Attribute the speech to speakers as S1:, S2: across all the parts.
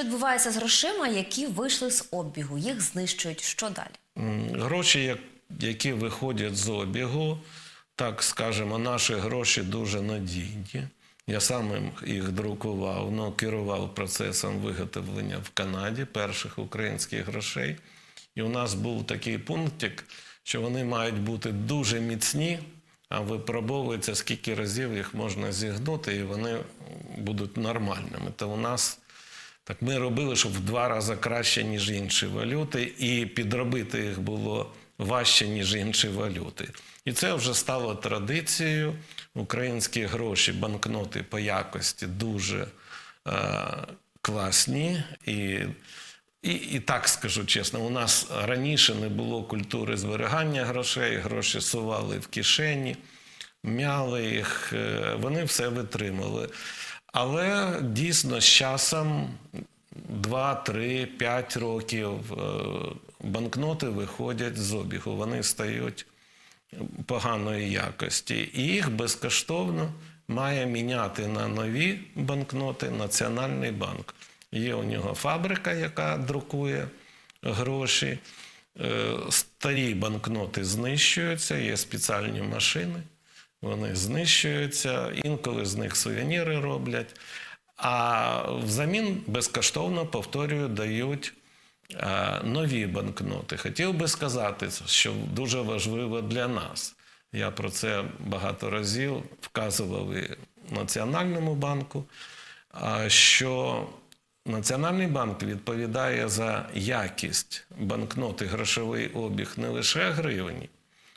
S1: Що відбувається з грошима, які вийшли з обігу? Їх знищують. Що далі?
S2: Гроші, які виходять з обігу, так скажемо, наші гроші дуже надійні. Я сам їх друкував, ну, керував процесом виготовлення в Канаді перших українських грошей. І у нас був такий пунктик, що вони мають бути дуже міцні, а випробовується, скільки разів їх можна зігнути, і вони будуть нормальними. То у нас так ми робили, щоб в два рази краще, ніж інші валюти, і підробити їх було важче, ніж інші валюти. І це вже стало традицією. Українські гроші, банкноти по якості дуже е, класні. І, і, і так скажу чесно, у нас раніше не було культури зберігання грошей, гроші сували в кишені, мяли їх, е, вони все витримали. Але дійсно з часом 2, 3, 5 років е, банкноти виходять з обігу. Вони стають поганої якості. І їх безкоштовно має міняти на нові банкноти Національний банк. Є у нього фабрика, яка друкує гроші. Е, Старі банкноти знищуються, є спеціальні машини. Вони знищуються, інколи з них сувеніри роблять. А взамін безкоштовно, повторюю, дають е, нові банкноти. Хотів би сказати, що дуже важливо для нас. Я про це багато разів вказував і Національному банку, що Національний банк відповідає за якість банкноти, грошовий обіг не лише гривні,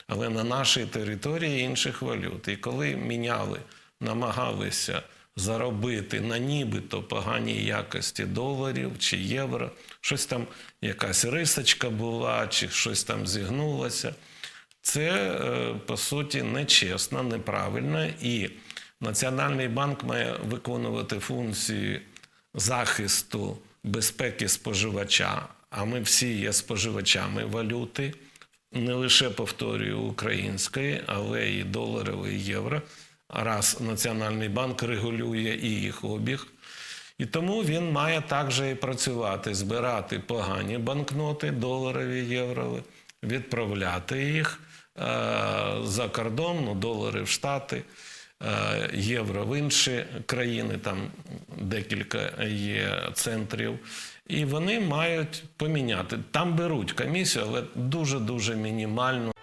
S2: але на нашій території інших валют. І коли міняли, намагалися заробити на нібито поганій якості доларів чи євро, щось там, якась рисочка була, чи щось там зігнулося. Це, е, по суті, нечесно, неправильно. І Національний банк має виконувати функції захисту безпеки споживача, а ми всі є споживачами валюти, не лише повторюю української, але і доларової, і євро. Раз Національний банк регулює і їх обіг. І тому він має також і працювати, збирати погані банкноти, доларові, єврові, відправляти їх е, за кордон, ну, долари в Штати, е, євро в інші країни, там декілька є центрів. І вони мають поміняти. Там беруть комісію, але дуже-дуже мінімальну